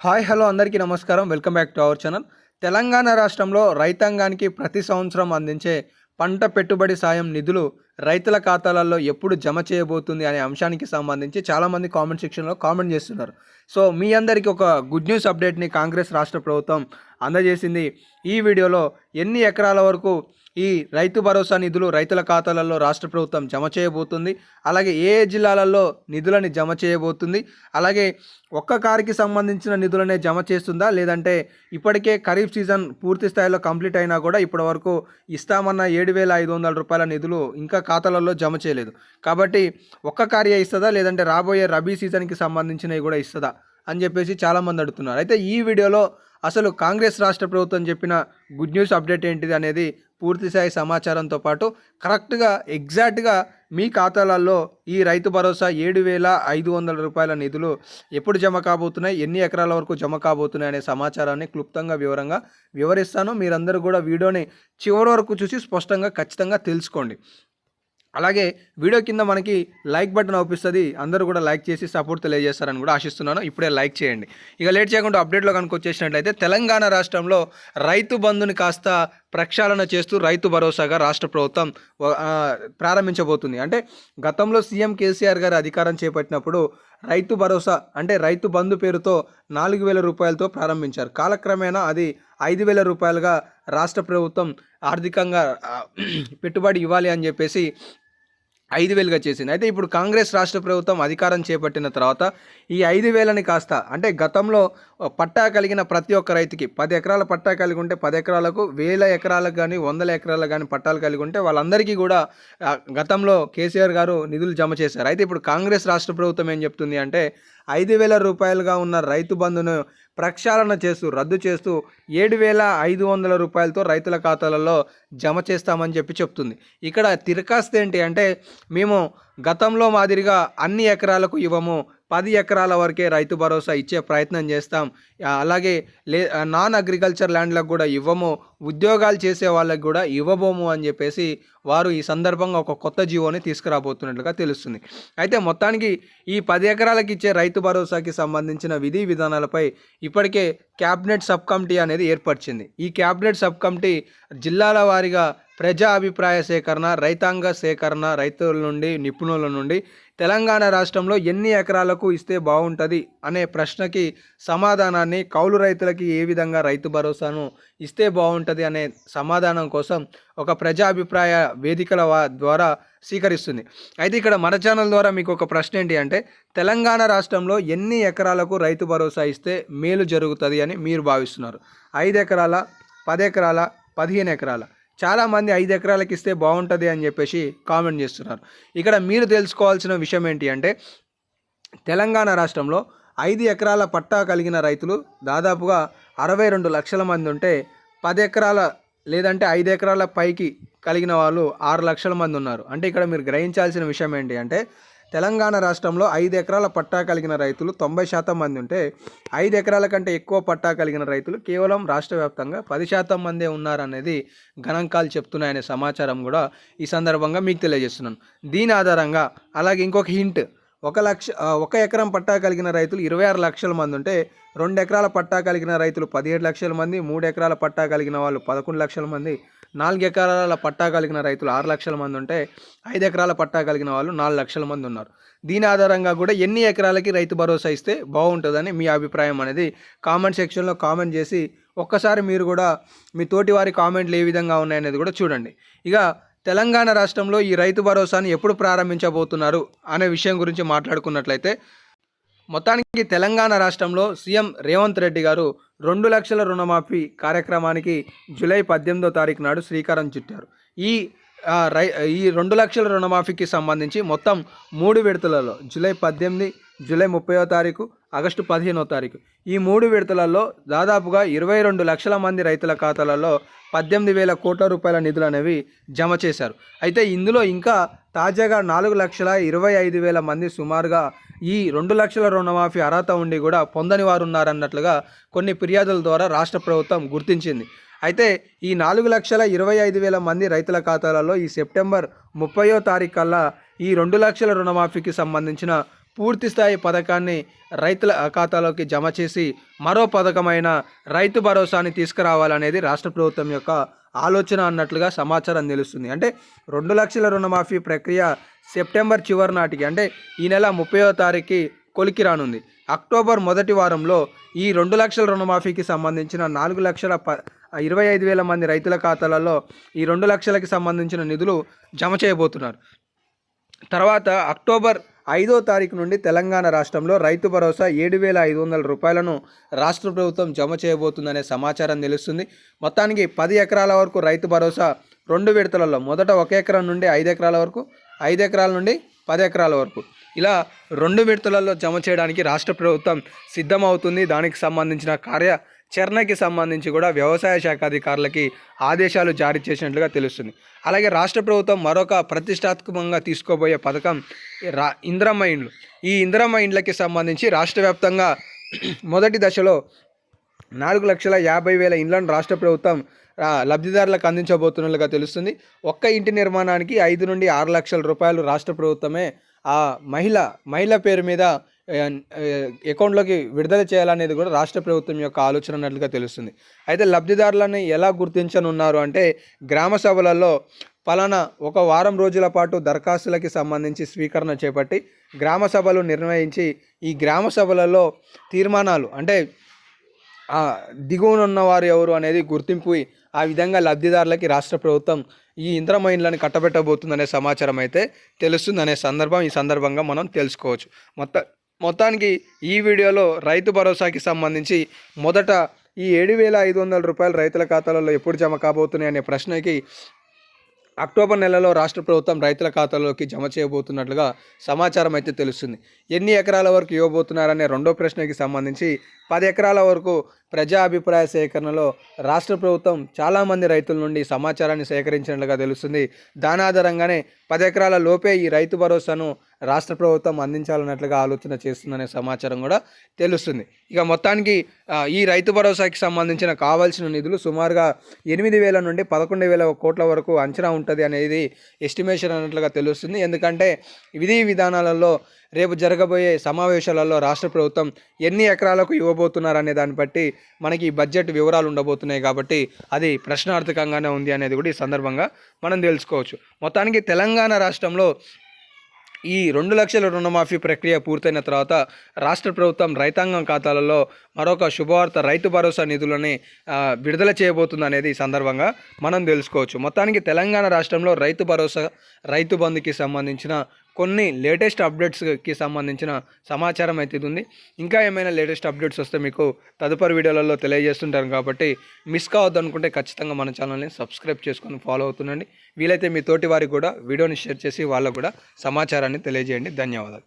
Hi hello అందరికీ నమస్కారం. Welcome back to our channel. Telangana రాష్ట్రంలో రైతాంగానికి ప్రతి సంవత్సరం అందించే పంట పెట్టుబడి సాయం నిధులు రైతుల ఖాతాలలో ఎప్పుడు జమ చేయబోతుంది అనే అంశానికి సంబంధించి చాలామంది కామెంట్ సెక్షన్లో కామెంట్ చేస్తున్నారు. సో మీ అందరికీ ఒక గుడ్ న్యూస్ అప్డేట్ని కాంగ్రెస్ రాష్ట్ర ప్రభుత్వం అందజేసింది. ఈ వీడియోలో ఎన్ని ఎకరాల వరకు ఈ రైతు భరోసా నిధులు రైతుల ఖాతాలలో రాష్ట్ర ప్రభుత్వం జమ చేయబోతుంది. అలాగే ఏ జిల్లాలలో నిధులని జమ చేయబోతుంది? అలాగే ఒక్క కారుకి సంబంధించిన నిధులనే జమ చేస్తుందా? లేదంటే ఇప్పటికే ఖరీఫ్ సీజన్ పూర్తి స్థాయిలో కంప్లీట్ అయినా కూడా ఇప్పటి వరకు ఇస్తామన్న ఏడు వేల ఐదు వందల రూపాయల నిధులు ఇంకా ఖాతాలలో జమ చేయలేదు. కాబట్టి ఒక్క కార్య ఇస్తుందా? లేదంటే రాబోయే రబీ సీజన్కి సంబంధించినవి కూడా ఇస్తుందా? అని చెప్పేసి చాలామంది అడుగుతున్నారు. అయితే ఈ వీడియోలో అసలు కాంగ్రెస్ రాష్ట్ర ప్రభుత్వం చెప్పిన గుడ్ న్యూస్ అప్డేట్ ఏంటిది అనేది పూర్తిస్థాయి సమాచారంతో పాటు కరెక్ట్గా ఎగ్జాక్ట్గా మీ ఖాతాలలో ఈ రైతు భరోసా ఏడు వేల ఐదు వందల రూపాయల నిధులు ఎప్పుడు జమ కాబోతున్నాయి ఎన్ని ఎకరాల వరకు జమ కాబోతున్నాయి అనే సమాచారాన్ని క్లుప్తంగా వివరంగా వివరిస్తాను. మీరందరూ కూడా వీడియోని చివరి వరకు చూసి స్పష్టంగా ఖచ్చితంగా తెలుసుకోండి. అలాగే వీడియో కింద మనకి లైక్ బటన్ అవుపిస్తుంది. అందరూ కూడా లైక్ చేసి సపోర్ట్ తెలియజేస్తారని కూడా ఆశిస్తున్నాను. ఇప్పుడే లైక్ చేయండి. ఇక లేట్ చేయకుండా అప్డేట్లో కనుక వచ్చేసినట్లయితే తెలంగాణ రాష్ట్రంలో రైతు బంధుని కాస్త ప్రక్షాళన చేస్తూ రైతు భరోసాగా రాష్ట్ర ప్రభుత్వం ప్రారంభించబోతుంది. అంటే గతంలో సీఎం కేసీఆర్ గారు అధికారం చేపట్టినప్పుడు రైతు భరోసా అంటే రైతు బంధు పేరుతో నాలుగు వేల రూపాయలతో ప్రారంభించారు. కాలక్రమేణా అది ఐదు వేల రూపాయలుగా రాష్ట్ర ప్రభుత్వం ఆర్థికంగా పెట్టుబడి ఇవ్వాలి అని చెప్పేసి ఐదు వేలుగా చేసింది. అయితే ఇప్పుడు కాంగ్రెస్ రాష్ట్ర ప్రభుత్వం అధికారం చేపట్టిన తర్వాత ఈ ఐదు వేలని కాస్త అంటే గతంలో పట్టా కలిగిన ప్రతి ఒక్క రైతుకి పది ఎకరాల పట్టా కలిగి ఉంటే పది ఎకరాలకు వేల ఎకరాలకు కానీ వందల ఎకరాలకు కానీ పట్టాలు కలిగి ఉంటే వాళ్ళందరికీ కూడా గతంలో కేసీఆర్ గారు నిధులు జమ చేశారు. అయితే ఇప్పుడు కాంగ్రెస్ రాష్ట్ర ప్రభుత్వం ఏం చెప్తుంది అంటే ఐదు వేల రూపాయలుగా ఉన్న రైతు బంధును ప్రక్షాళన చేస్తూ రద్దు చేస్తూ ఏడు వేల ఐదు వందల రూపాయలతో రైతుల ఖాతాలలో జమ చేస్తామని చెప్పి చెప్తుంది. ఇక్కడ తిరకాస్త ఏంటి అంటే మేము గతంలో మాదిరిగా అన్ని ఎకరాలకు ఇవ్వము పది ఎకరాల వరకే రైతు భరోసా ఇచ్చే ప్రయత్నం చేస్తాం. అలాగే లే నాన్ అగ్రికల్చర్ ల్యాండ్లకు కూడా ఇవ్వము ఉద్యోగాలు చేసే వాళ్ళకి కూడా ఇవ్వబోము అని చెప్పేసి వారు ఈ సందర్భంగా ఒక కొత్త జీవోని తీసుకురాబోతున్నట్లుగా తెలుస్తుంది. అయితే మొత్తానికి ఈ పది ఎకరాలకు ఇచ్చే రైతు భరోసాకి సంబంధించిన విధి విధానాలపై ఇప్పటికే క్యాబినెట్ సబ్ కమిటీ అనేది ఏర్పరిచింది. ఈ క్యాబినెట్ సబ్ కమిటీ జిల్లాల వారీగా ప్రజా అభిప్రాయ సేకరణ రైతాంగ సేకరణ రైతుల నుండి నిపుణుల నుండి తెలంగాణ రాష్ట్రంలో ఎన్ని ఎకరాలకు ఇస్తే బాగుంటుంది అనే ప్రశ్నకి సమాధానాన్ని కౌలు రైతులకి ఏ విధంగా రైతు భరోసాను ఇస్తే బాగుంటుంది అనే సమాధానం కోసం ఒక ప్రజాభిప్రాయ వేదికల ద్వారా స్వీకరిస్తుంది. అయితే ఇక్కడ మన ఛానల్ ద్వారా మీకు ఒక ప్రశ్న ఏంటి అంటే తెలంగాణ రాష్ట్రంలో ఎన్ని ఎకరాలకు రైతు భరోసా ఇస్తే మేలు జరుగుతుంది అని మీరు భావిస్తున్నారు. ఐదు ఎకరాల పది ఎకరాల పదిహేను ఎకరాల. చాలామంది ఐదు ఎకరాలకు ఇస్తే బాగుంటుంది అని చెప్పేసి కామెంట్ చేస్తున్నారు. ఇక్కడ మీరు తెలుసుకోవాల్సిన విషయం ఏంటి అంటే తెలంగాణ రాష్ట్రంలో ఐదు ఎకరాల పట్టా కలిగిన రైతులు దాదాపుగా అరవై రెండు లక్షల మంది ఉంటే పది ఎకరాల లేదంటే ఐదు ఎకరాల పైకి కలిగిన వాళ్ళు ఆరు లక్షల మంది ఉన్నారు. అంటే ఇక్కడ మీరు గ్రహించాల్సిన విషయం ఏంటి అంటే తెలంగాణ రాష్ట్రంలో ఐదు ఎకరాల పట్టా కలిగిన రైతులు తొంభై శాతం మంది ఉంటే ఐదు ఎకరాల కంటే ఎక్కువ పట్టా కలిగిన రైతులు కేవలం రాష్ట్ర వ్యాప్తంగా పది శాతం మందే ఉన్నారనేది గణాంకాలు చెప్తున్నాయనే సమాచారం కూడా ఈ సందర్భంగా మీకు తెలియజేస్తున్నాను. దీని ఆధారంగా అలాగే ఇంకొక హింట్ ఒక లక్ష ఒక ఎకరం పట్టా కలిగిన రైతులు ఇరవై ఆరు లక్షల మంది ఉంటే రెండు ఎకరాల పట్టా కలిగిన రైతులు పదిహేడు లక్షల మంది మూడు ఎకరాల పట్టా కలిగిన వాళ్ళు పదకొండు లక్షల మంది నాలుగు ఎకరాల పట్టా కలిగిన రైతులు ఆరు లక్షల మంది ఉంటే ఐదు ఎకరాల పట్టా కలిగిన వాళ్ళు నాలుగు లక్షల మంది ఉన్నారు. దీని ఆధారంగా కూడా ఎన్ని ఎకరాలకి రైతు భరోసా ఇస్తే బాగుంటుందని మీ అభిప్రాయం అనేది కామెంట్ సెక్షన్లో కామెంట్ చేసి ఒక్కసారి మీరు కూడా మీ తోటి వారి కామెంట్లు ఏ విధంగా ఉన్నాయనేది కూడా చూడండి. ఇక తెలంగాణ రాష్ట్రంలో ఈ రైతు భరోసాని ఎప్పుడు ప్రారంభించబోతున్నారు అనే విషయం గురించి మాట్లాడుకున్నట్లయితే మొత్తానికి తెలంగాణ రాష్ట్రంలో సీఎం రేవంత్ రెడ్డి గారు రెండు లక్షల రుణమాఫీ కార్యక్రమానికి జూలై పద్దెనిమిదో తారీఖు నాడు శ్రీకారం చుట్టారు. ఈ రై ఈ రెండు లక్షల రుణమాఫీకి సంబంధించి మొత్తం మూడు విడతలలో జూలై పద్దెనిమిది జూలై ముప్పైవ తారీఖు ఆగస్టు పదిహేనో తారీఖు ఈ మూడు విడతలలో దాదాపుగా ఇరవై రెండు లక్షల మంది రైతుల ఖాతాలలో పద్దెనిమిది వేల కోట్ల రూపాయల నిధులు అనేవి జమ చేశారు. అయితే ఇందులో ఇంకా తాజాగా నాలుగు లక్షల ఇరవై ఐదు వేల మంది సుమారుగా ఈ రెండు లక్షల రుణమాఫీ అర్హత ఉండి కూడా పొందని వారు ఉన్నారన్నట్లుగా కొన్ని ఫిర్యాదుల ద్వారా రాష్ట్ర ప్రభుత్వం గుర్తించింది. అయితే ఈ నాలుగు లక్షల ఇరవై ఐదు వేల మంది రైతుల ఖాతాలలో ఈ సెప్టెంబర్ ముప్పయో తారీఖు కల్లా ఈ రెండు లక్షల రుణమాఫీకి సంబంధించిన పూర్తి స్థాయి పథకాన్ని రైతుల ఖాతాలోకి జమ చేసి మరో పథకమైన రైతు భరోసాని తీసుకురావాలనేది రాష్ట్ర ప్రభుత్వం యొక్క ఆలోచన అన్నట్లుగా సమాచారం తెలుస్తుంది. అంటే రెండు లక్షల రుణమాఫీ ప్రక్రియ సెప్టెంబర్ చివరి నాటికి అంటే ఈ నెల ముప్పైవ తారీఖుకి కొలికి రానుంది. అక్టోబర్ మొదటి వారంలో ఈ రెండు లక్షల రుణమాఫీకి సంబంధించిన నాలుగు లక్షల ప ఇరవై ఐదు వేల మంది రైతుల ఖాతాలలో ఈ రెండు లక్షలకి సంబంధించిన నిధులు జమ చేయబోతున్నారు. తర్వాత అక్టోబర్ ఐదో తారీఖు నుండి తెలంగాణ రాష్ట్రంలో రైతు భరోసా ఏడు వేల ఐదు వందల రూపాయలను రాష్ట్ర ప్రభుత్వం జమ చేయబోతుందనే సమాచారం తెలుస్తుంది. మొత్తానికి పది ఎకరాల వరకు రైతు భరోసా రెండు విడతలలో మొదట ఒక ఎకరం నుండి ఐదు ఎకరాల వరకు ఐదు ఎకరాల నుండి పది ఎకరాల వరకు. ఇలా రెండు విడతలలో జమ చేయడానికి రాష్ట్ర ప్రభుత్వం సిద్ధమవుతుంది. దానికి సంబంధించిన కార్య కార్యాచరణకి సంబంధించి కూడా వ్యవసాయ శాఖ అధికారులకి ఆదేశాలు జారీ చేసినట్లుగా తెలుస్తుంది. అలాగే రాష్ట్ర ప్రభుత్వం మరొక ప్రతిష్టాత్మకంగా తీసుకోబోయే పథకం రా ఇంద్రమ్మ ఇండ్లు. ఈ ఇంద్రమ్మ ఇండ్లకి సంబంధించి రాష్ట్ర వ్యాప్తంగా మొదటి దశలో నాలుగు లక్షల యాభై వేల ఇండ్లను రాష్ట్ర ప్రభుత్వం లబ్ధిదారులకు అందించబోతున్నట్లుగా తెలుస్తుంది. ఒక్క ఇంటి నిర్మాణానికి ఐదు నుండి ఆరు లక్షల రూపాయలు రాష్ట్ర ప్రభుత్వమే ఆ మహిళ మహిళ పేరు మీద అకౌంట్లోకి విడుదల చేయాలనేది కూడా రాష్ట్ర ప్రభుత్వం యొక్క ఆలోచన అన్నట్లుగా తెలుస్తుంది. అయితే లబ్ధిదారులను ఎలా గుర్తించనున్నారు అంటే గ్రామ సభలలో పలానా ఒక వారం రోజుల పాటు దరఖాస్తులకి సంబంధించి స్వీకరణ చేపట్టి గ్రామ సభలు నిర్వహించి ఈ గ్రామ సభలలో తీర్మానాలు అంటే దిగువనున్న వారు ఎవరు అనేది గుర్తింపు ఆ విధంగా లబ్ధిదారులకి రాష్ట్ర ప్రభుత్వం ఈ ఇంద్రమైన్లను కట్టబెట్టబోతుందనే సమాచారం అయితే తెలుస్తుందనే సందర్భం ఈ సందర్భంగా మనం తెలుసుకోవచ్చు. మొత్తం మొత్తానికి ఈ వీడియోలో రైతు భరోసాకి సంబంధించి మొదట ఈ ఏడు వేల ఐదు వందల రూపాయలు రైతుల ఖాతాలలో ఎప్పుడు జమ కాబోతున్నాయి అనే ప్రశ్నకి అక్టోబర్ నెలలో రాష్ట్ర ప్రభుత్వం రైతుల ఖాతాలోకి జమ చేయబోతున్నట్లుగా సమాచారం అయితే తెలుస్తుంది. ఎన్ని ఎకరాల వరకు ఇవ్వబోతున్నారనే రెండో ప్రశ్నకి సంబంధించి పది ఎకరాల వరకు ప్రజా అభిప్రాయ సేకరణలో రాష్ట్ర ప్రభుత్వం చాలామంది రైతుల నుండి సమాచారాన్ని సేకరించినట్లుగా తెలుస్తుంది. దాని ఆధారంగానే పది ఎకరాల లోపే ఈ రైతు భరోసాను రాష్ట్ర ప్రభుత్వం అందించాలన్నట్లుగా ఆలోచన చేస్తుందనే సమాచారం కూడా తెలుస్తుంది. ఇక మొత్తానికి ఈ రైతు భరోసాకి సంబంధించిన కావాల్సిన నిధులు సుమారుగా ఎనిమిది వేల నుండి పదకొండు వేల కోట్ల వరకు అంచనా ఉంటుంది అనేది ఎస్టిమేషన్ అన్నట్లుగా తెలుస్తుంది. ఎందుకంటే విధి విధానాలలో రేపు జరగబోయే సమావేశాలలో రాష్ట్ర ప్రభుత్వం ఎన్ని ఎకరాలకు ఇవ్వబోతున్నారు అనే దాన్ని బట్టి మనకి ఈ బడ్జెట్ వివరాలు ఉండబోతున్నాయి కాబట్టి అది ప్రశ్నార్థకంగానే ఉంది అనేది కూడా ఈ సందర్భంగా మనం తెలుసుకోవచ్చు. మొత్తానికి తెలంగాణ రాష్ట్రంలో ఈ రెండు లక్షల రుణమాఫీ ప్రక్రియ పూర్తయిన తర్వాత రాష్ట్ర ప్రభుత్వం రైతాంగం ఖాతాలలో మరొక శుభవార్త రైతు భరోసా నిధులని విడుదల చేయబోతుంది అనేది ఈ సందర్భంగా మనం తెలుసుకోవచ్చు. మొత్తానికి తెలంగాణ రాష్ట్రంలో రైతు భరోసా రైతు బంధుకి సంబంధించిన కొన్ని లేటెస్ట్ అప్డేట్స్కి సంబంధించిన సమాచారం అయితే ఇది ఉంది. ఇంకా ఏమైనా లేటెస్ట్ అప్డేట్స్ వస్తే మీకు తదుపరి వీడియోలలో తెలియజేస్తుంటాను కాబట్టి మిస్ కావద్దు అనుకుంటే ఖచ్చితంగా మన ఛానల్ని సబ్స్క్రైబ్ చేసుకొని ఫాలో అవుతుండండి. వీలైతే మీ తోటి వారికి కూడా వీడియోని షేర్ చేసి వాళ్ళకు కూడా సమాచారాన్ని తెలియజేయండి. ధన్యవాదాలు.